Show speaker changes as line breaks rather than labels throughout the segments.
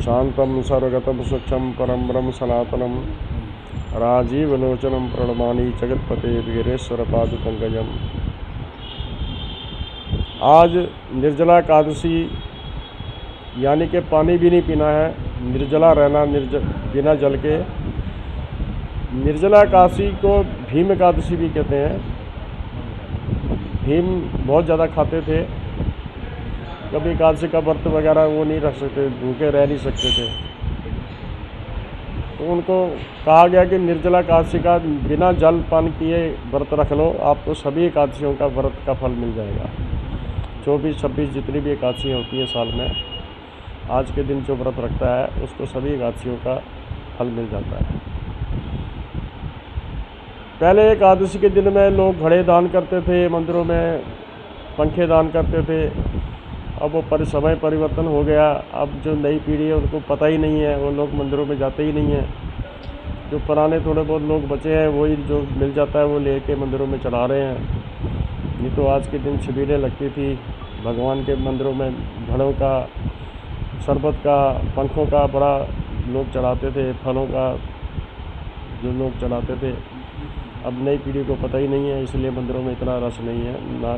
शान्तं सर्वगतं स्वच्छं परं ब्रह्म सनातनं राजीवलोचनं प्रणमामि जगत्पते वीरेश्वरपादपङ्कजम् आज निर्जला एकादशी, यानी कि पानी भी नहीं पीना है, निर्जला रहना, निर्ज, बिना जल के। निर्जला एकादशी को भीम एकादशी भी कहते हैं। भीम बहुत ज़्यादा खाते थे। कभी एकादशी का व्रत वगैरह वो नहीं रख सकते, भूखे रह नहीं सकते थे। तो उनको कहा गया कि निर्जला एकादशी का बिना जल पान किए व्रत रख लो आपको सभी एकादशियों का व्रत का फल मिल जाएगा। चौबीस, छब्बीस जितनी भी एकादशियाँ होती है साल में, आज के दिन जो व्रत रखता है, उसको सभी एकादशियों का फल मिल जाता है। पहले एकादशी के दिन में लोग घड़े दान करते थे, मंदिरों में पंखे दान करते थे अब वो पर, समय परिवर्तन हो गया। अब जो नई पीढ़ी है, उनको पता ही नहीं है। वो लोग मंदिरों में जाते ही नहीं हैं। जो पुराने थोड़े बहुत लोग बचे हैं, वही जो मिल जाता है, वो लेके मंदिरों में चला रहे हैं। नहीं तो आज के दिन शिविरें लगती थी। भगवान के मंदिरों में घड़ों का, शरबत का, पंखों का बड़ा लोग चढ़ाते थे, फलों का जो लोग चढ़ाते थे। अब नई पीढ़ी को पता ही नहीं है, इसलिए मंदिरों में इतना रस नहीं है, ना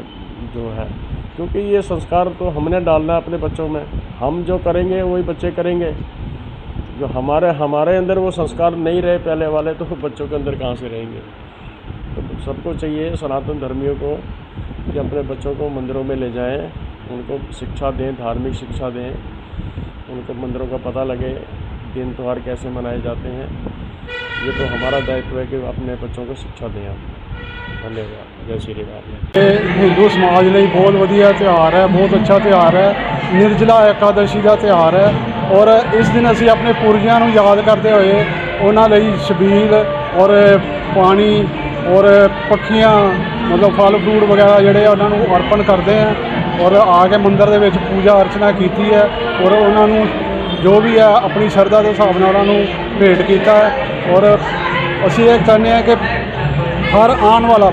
जो है। क्योंकि ये संस्कार तो हमने डालना है अपने बच्चों में। हम जो करेंगे, वही बच्चे करेंगे। जो हमारे हमारे अंदर वो संस्कार नहीं रहे पहले वाले तो बच्चों के अंदर कहाँ से रहेंगे? तो सबको चाहिए सनातन धर्मियों को कि अपने बच्चों को मंदिरों में ले जाएँ, उनको शिक्षा दें, धार्मिक शिक्षा दें, उनको मंदिरों का पता लगे, दिन त्यौहार कैसे मनाए जाते हैं। ये तो हमारा दायित्व है कि अपने बच्चों को शिक्षा दें हम ਜੈ ਸ਼੍ਰੀ
ਇਹ ਹਿੰਦੂ ਸਮਾਜ ਲਈ ਬਹੁਤ ਵਧੀਆ ਤਿਉਹਾਰ ਹੈ, ਬਹੁਤ ਅੱਛਾ ਤਿਉਹਾਰ ਹੈ। ਨਿਰਜਲਾ ਇਕਾदशी ਦਾ ਤਿਉਹਾਰ ਹੈ ਔਰ ਇਸ ਦਿਨ ਅਸੀਂ ਆਪਣੇ ਪੁਰਜਿਆਂ ਨੂੰ ਯਾਦ ਕਰਦੇ ਹੋਏ ਉਹਨਾਂ ਲਈ ਸ਼ਬੀਲ ਔਰ ਪਾਣੀ ਔਰ ਪੱਖੀਆਂ, ਮਤਲਬ ਫਲ ਫਰੂਟ ਵਗੈਰਾ ਜਿਹੜੇ ਉਹਨਾਂ ਨੂੰ ਅਰਪਣ ਕਰਦੇ ਆ ਔਰ ਆ ਕੇ ਮੰਦਰ ਦੇ ਵਿੱਚ ਪੂਜਾ ਅਰਚਨਾ ਕੀਤੀ ਹੈ ਔਰ ਉਹਨਾਂ ਨੂੰ ਜੋ ਵੀ ਹੈ ਆਪਣੀ ਸ਼ਰਧਾ ਦੇ ਹਿਸਾਬ ਨਾਲ ਉਹਨਾਂ ਨੂੰ ਭੇਟ ਕੀਤਾ ਔਰ ਅਸੀਂ ਇਹ ਚਾਹੁੰਦੇ ਆ ਕਿ ਹਰ ਆਉਣ ਵਾਲਾ,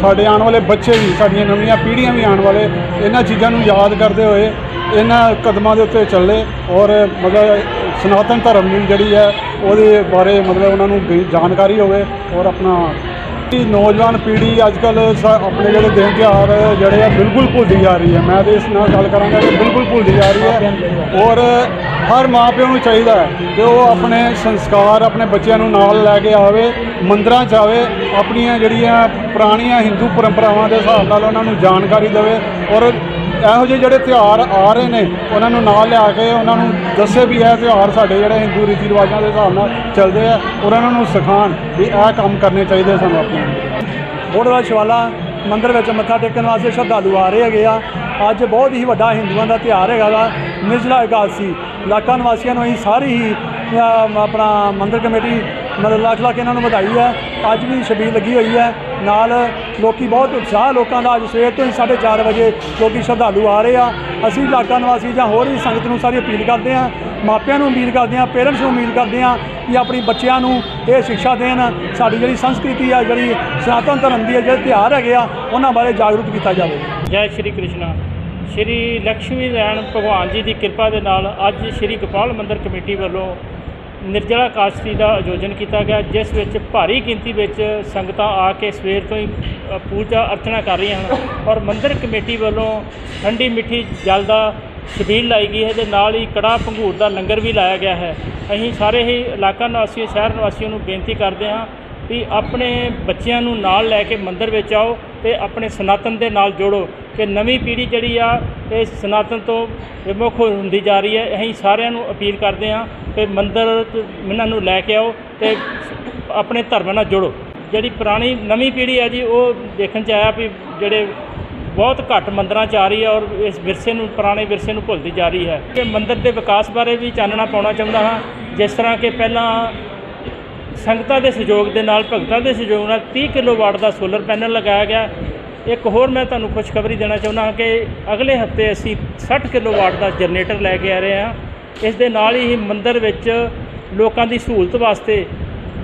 ਸਾਡੇ ਆਉਣ ਵਾਲੇ ਬੱਚੇ ਵੀ, ਸਾਡੀਆਂ ਨਵੀਆਂ ਪੀੜ੍ਹੀਆਂ ਵੀ ਆਉਣ ਵਾਲੇ, ਇਹਨਾਂ ਚੀਜ਼ਾਂ ਨੂੰ ਯਾਦ ਕਰਦੇ ਹੋਏ, ਇਹਨਾਂ ਕਦਮਾਂ ਦੇ ਉੱਤੇ ਚੱਲੇ ਔਰ ਮਤਲਬ ਸਨਾਤਨ ਧਰਮ ਦੀ ਜਿਹੜੀ ਹੈ, ਉਹਦੇ ਬਾਰੇ ਮਤਲਬ ਉਹਨਾਂ ਨੂੰ ਜਾਣਕਾਰੀ ਹੋਵੇ ਔਰ ਆਪਣਾ ਨੌਜਵਾਨ ਪੀੜ੍ਹੀ ਅੱਜ ਕੱਲ ਆਪਣੇ ਜਿਹੜੇ ਦਿਨ ਤਿਉਹਾਰ ਜਿਹੜੇ ਆ ਬਿਲਕੁਲ ਭੁੱਲਦੀ ਜਾ ਰਹੀ ਹੈ। ਮੈਂ ਤੇ ਇਸ ਨਾਲ ਗੱਲ ਕਰਾਂਗਾ ਕਿ ਬਿਲਕੁਲ ਭੁੱਲਦੀ ਜਾ ਰਹੀ ਹੈ ਔਰ ਹਰ ਮਾਪਿਆਂ ਨੂੰ ਚਾਹੀਦਾ ਹੈ ਕਿ ਉਹ ਆਪਣੇ ਸੰਸਕਾਰ ਆਪਣੇ ਬੱਚਿਆਂ ਨੂੰ ਨਾਲ ਲੈ ਕੇ ਆਵੇ, ਮੰਦਰਾਂ 'ਚ ਆਵੇ, ਆਪਣੀਆਂ ਜਿਹੜੀਆਂ ਪੁਰਾਣੀਆਂ ਹਿੰਦੂ ਪਰੰਪਰਾਵਾਂ ਦੇ ਹਿਸਾਬ ਨਾਲ ਉਹਨਾਂ ਨੂੰ ਜਾਣਕਾਰੀ ਦੇਵੇ ਔਰ ਇਹੋ ਜਿਹੇ ਜਿਹੜੇ ਤਿਉਹਾਰ ਆ ਰਹੇ ਨੇ, ਉਹਨਾਂ ਨੂੰ ਨਾਲ ਲਿਆ ਕੇ ਉਹਨਾਂ ਨੂੰ ਦੱਸੇ ਵੀ ਇਹ ਤਿਉਹਾਰ ਸਾਡੇ ਜਿਹੜੇ ਹਿੰਦੂ ਰੀਤੀ ਰਿਵਾਜਾਂ ਦੇ ਹਿਸਾਬ ਨਾਲ ਚੱਲਦੇ ਆ, ਉਹਨਾਂ ਨੂੰ ਸਿਖਾਉਣ ਵੀ ਇਹ ਕੰਮ ਕਰਨੇ ਚਾਹੀਦੇ ਸਾਨੂੰ ਆਪਣੇ ਬੋੜਵਾ ਸ਼ਿਵਾਲਾ ਮੰਦਿਰ ਵਿੱਚ ਮੱਥਾ ਟੇਕਣ ਵਾਸਤੇ ਸ਼ਰਧਾਲੂ ਆ ਰਹੇ ਹੈਗੇ ਆ। ਅੱਜ ਬਹੁਤ ਹੀ ਵੱਡਾ ਹਿੰਦੂਆਂ ਦਾ ਤਿਉਹਾਰ ਹੈਗਾ ਵਾ, ਨਿਰਜਲਾ ਇਕਾਦਸ਼ੀ। ਇਲਾਕਾ ਨਿਵਾਸੀਆਂ ਨੂੰ ਅਸੀਂ ਸਾਰੀ ਹੀ ਆਪਣਾ ਮੰਦਿਰ ਕਮੇਟੀ ਮਤਲਬ ਲੱਖ ਲੱਖ ਇਹਨਾਂ ਨੂੰ ਵਧਾਈ ਹੈ। ਅੱਜ ਵੀ ਛਬੀਲ ਲੱਗੀ ਹੋਈ ਹੈ। ਨਾਲ ਲੋਕੀ ਬਹੁਤ ਉਤਸ਼ਾਹ ਲੋਕਾਂ ਦਾ। ਅੱਜ ਸਵੇਰ ਤੋਂ ਹੀ 4:30 ਵਜੇ ਲੋਕੀ ਸ਼ਰਧਾਲੂ ਆ ਰਹੇ ਆ। ਅਸੀਂ ਇਲਾਕਾ ਨਿਵਾਸੀ ਜਾਂ ਹੋਰ ਵੀ ਸੰਗਤ ਨੂੰ ਸਾਰੀ ਅਪੀਲ ਕਰਦੇ ਆ ਮਾਪਿਆਂ ਨੂੰ ਉਮੀਦ ਕਰਦੇ ਆ ਪੇਰੈਂਟਸ ਨੂੰ ਉਮੀਦ ਕਰਦੇ ਆ ਕਿ ਆਪਣੀ ਬੱਚਿਆਂ ਨੂੰ ਇਹ ਸਿੱਖਿਆ ਦੇਣ। ਸਾਡੀ ਜਿਹੜੀ ਸੰਸਕ੍ਰਿਤੀ ਆ, ਜਿਹੜੀ ਸਨਾਤਨ ਧਰਮ ਦੀ ਹੈ ਜਿਹੜੇ ਤਿਉਹਾਰ ਹੈਗੇ ਆ, ਉਹਨਾਂ ਬਾਰੇ ਜਾਗਰੂਕ ਕੀਤਾ ਜਾਵੇ।
ਜੈ ਸ਼੍ਰੀ ਕ੍ਰਿਸ਼ਨ। ਸ਼੍ਰੀ ਲక్ష్ਮੀ ਨਾਰਾਇਣ ਭਗਵਾਨ ਜੀ ਦੀ ਕਿਰਪਾ ਦੇ ਨਾਲ ਅੱਜ ਸ਼੍ਰੀ ਗੋਪਾਲ ਮੰਦਿਰ ਕਮੇਟੀ ਵੱਲੋਂ ਨਿਰਜਲਾ ਕਾਸ਼ਤੀ ਦਾ ਆਯੋਜਨ ਕੀਤਾ ਗਿਆ, ਜਿਸ ਵਿੱਚ ਭਾਰੀ ਗਿਣਤੀ ਵਿੱਚ ਸੰਗਤਾਂ ਆ ਕੇ ਸਵੇਰ ਤੋਂ ਹੀ ਪੂਜਾ ਅਰਚਨਾ ਕਰ ਰਹੀਆਂ ਹਨ ਔਰ ਮੰਦਿਰ ਕਮੇਟੀ ਵੱਲੋਂ ਠੰਡੀ ਮਿੱਠੀ ਜਲ ਦਾ ਛਬੀਲ ਲਾਈ ਗਈ ਹੈ ਤੇ ਨਾਲ ਹੀ ਕੜਾ ਭੰਗੂਰ ਦਾ ਲੰਗਰ ਵੀ ਲਾਇਆ ਗਿਆ ਹੈ। ਅਸੀਂ ਸਾਰੇ ਹੀ ਇਲਾਕਾ ਨਿਵਾਸੀ ਸ਼ਹਿਰ ਨਿਵਾਸੀਆਂ ਨੂੰ ਬੇਨਤੀ ਕਰਦੇ ਹਾਂ ਵੀ ਆਪਣੇ ਬੱਚਿਆਂ ਨੂੰ ਨਾਲ ਲੈ ਕੇ ਮੰਦਿਰ ਵਿੱਚ ਆਓ ਤੇ ਆਪਣੇ ਸਨਾਤਨ ਦੇ ਨਾਲ ਜੋੜੋ ਕਿ ਨਵੀਂ ਪੀੜ੍ਹੀ ਜਿਹੜੀ ਆ, ਇਹ ਸਨਾਤਨ ਤੋਂ ਵਿਮੁਖ ਹੁੰਦੀ ਜਾ ਰਹੀ ਹੈ। ਅਸੀਂ ਸਾਰਿਆਂ ਨੂੰ ਅਪੀਲ ਕਰਦੇ ਹਾਂ ਕਿ ਮੰਦਿਰ ਇਹਨਾਂ ਨੂੰ ਲੈ ਕੇ ਆਓ ਤੇ ਆਪਣੇ ਧਰਮ ਨਾਲ ਜੋੜੋ। ਜਿਹੜੀ ਪੁਰਾਣੀ ਨਵੀਂ ਪੀੜ੍ਹੀ ਹੈ ਜੀ, ਉਹ ਦੇਖਣ 'ਚ ਆਇਆ ਵੀ ਜਿਹੜੇ ਬਹੁਤ ਘੱਟ ਮੰਦਰਾਂ 'ਚ ਆ ਰਹੀ ਹੈ ਔਰ ਇਸ ਵਿਰਸੇ ਨੂੰ, ਪੁਰਾਣੇ ਵਿਰਸੇ ਨੂੰ ਭੁੱਲਦੀ ਜਾ ਰਹੀ ਹੈ। ਕਿ ਮੰਦਰ ਦੇ ਵਿਕਾਸ ਬਾਰੇ ਵੀ ਚਾਨਣਾ ਪਾਉਣਾ ਚਾਹੁੰਦਾ ਹਾਂ, ਜਿਸ ਤਰ੍ਹਾਂ ਕਿ ਪਹਿਲਾਂ ਸੰਗਤਾਂ ਦੇ ਸਹਿਯੋਗ ਦੇ ਨਾਲ, ਭਗਤਾਂ ਦੇ ਸਹਿਯੋਗ ਨਾਲ 30 ਕਿਲੋਵਾਟ ਦਾ ਸੋਲਰ ਪੈਨਲ ਲਗਾਇਆ ਗਿਆ। ਇੱਕ ਹੋਰ ਮੈਂ ਤੁਹਾਨੂੰ ਖੁਸ਼ਖਬਰੀ ਦੇਣਾ ਚਾਹੁੰਦਾ ਹਾਂ ਕਿ ਅਗਲੇ ਹਫ਼ਤੇ ਅਸੀਂ 60 ਕਿਲੋਵਾਟ ਦਾ ਜਨਰੇਟਰ ਲੈ ਕੇ ਆ ਰਹੇ ਹਾਂ। ਇਸ ਦੇ ਨਾਲ ਹੀ ਮੰਦਰ ਵਿੱਚ ਲੋਕਾਂ ਦੀ ਸਹੂਲਤ ਵਾਸਤੇ,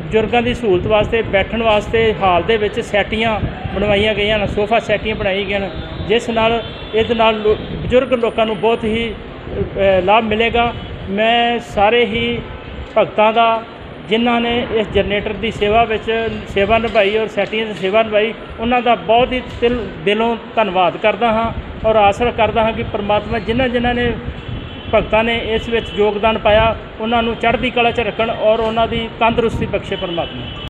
ਬਜ਼ੁਰਗਾਂ ਦੀ ਸਹੂਲਤ ਵਾਸਤੇ, ਬੈਠਣ ਵਾਸਤੇ ਹਾਲ ਦੇ ਵਿੱਚ ਸੈਟੀਆਂ ਬਣਵਾਈਆਂ ਗਈਆਂ ਹਨ, ਸੋਫਾ ਸੈਟੀਆਂ ਬਣਾਈ ਗਈਆਂ ਹਨ, ਜਿਸ ਨਾਲ ਇਹਦੇ ਨਾਲ ਬਜ਼ੁਰਗ ਲੋਕਾਂ ਨੂੰ ਬਹੁਤ ਹੀ ਲਾਭ ਮਿਲੇਗਾ। ਮੈਂ ਸਾਰੇ ਹੀ ਭਗਤਾਂ ਦਾ, ਜਿਨ੍ਹਾਂ ਨੇ ਇਸ ਜਨਰੇਟਰ ਦੀ ਸੇਵਾ ਵਿੱਚ ਸੇਵਾ ਨਿਭਾਈ ਔਰ ਸੈਟੀਆਂ ਦੀ ਸੇਵਾ ਨਿਭਾਈ, ਉਹਨਾਂ ਦਾ ਬਹੁਤ ਹੀ ਦਿਲੋਂ ਧੰਨਵਾਦ ਕਰਦਾ ਹਾਂ ਔਰ ਆਸ ਕਰਦਾ ਹਾਂ ਕਿ ਪਰਮਾਤਮਾ ਜਿਨ੍ਹਾਂ ਜਿਨ੍ਹਾਂ ਨੇ ਭਗਤਾਂ ਨੇ ਇਸ ਵਿੱਚ ਯੋਗਦਾਨ ਪਾਇਆ, ਉਹਨਾਂ ਨੂੰ ਚੜ੍ਹਦੀ ਕਲਾ 'ਚ ਰੱਖਣ ਔਰ ਉਹਨਾਂ ਦੀ ਤੰਦਰੁਸਤੀ ਬਖਸ਼ੇ ਪਰਮਾਤਮਾ।